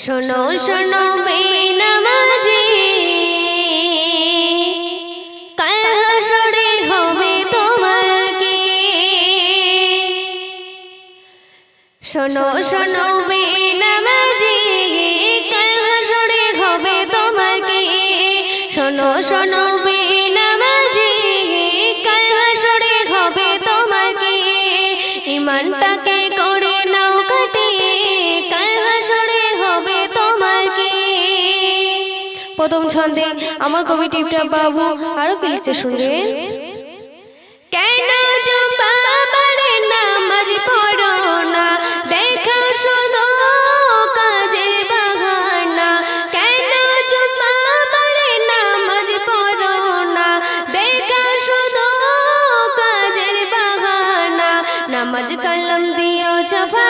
শোনো শোনো বেনামাজি কাল হাসরে হবে তোমার কি শোনো শোনো বেনামাজি কাল হাসরে হবে তোমার কি শোনো শোনো বেনামাজি কাল হাসরে হবে তোমার কি প্রথম ছন্দে আমার কবি টিপটা বাবু আরও কি লিখতে শুনবেন কেন নামাজ না? পড়ো না? নামাজ দিও চাফাকে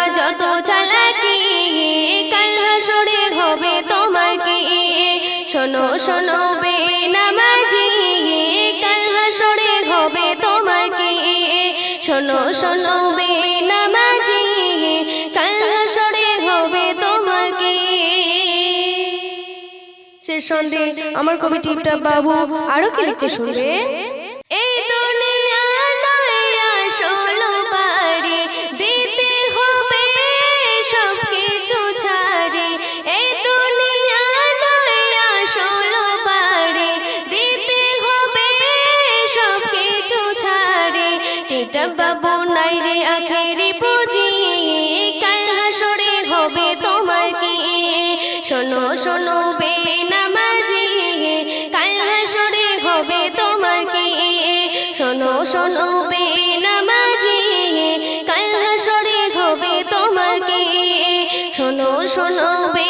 শোনো বে নামাজি কাল হাসরে হবে তোমার কি শোনো শোনো বে নামাজি কাল হাসরে হবে তোমার কি শেষ সন্ধে, আমার কবি টিপটা বাবু, আরও কি লিখতে শুনবে? টিপটা বাবু নাই রে আখেরি কাল হাসরে হবে তোমার কি? শোনো শোনো বে নামাজি কাল হাসরে হবে তোমার কি? শোনো শোনো বে নামাজি কাল হাসরে হবে তোমার কি? শোনো শোনো বে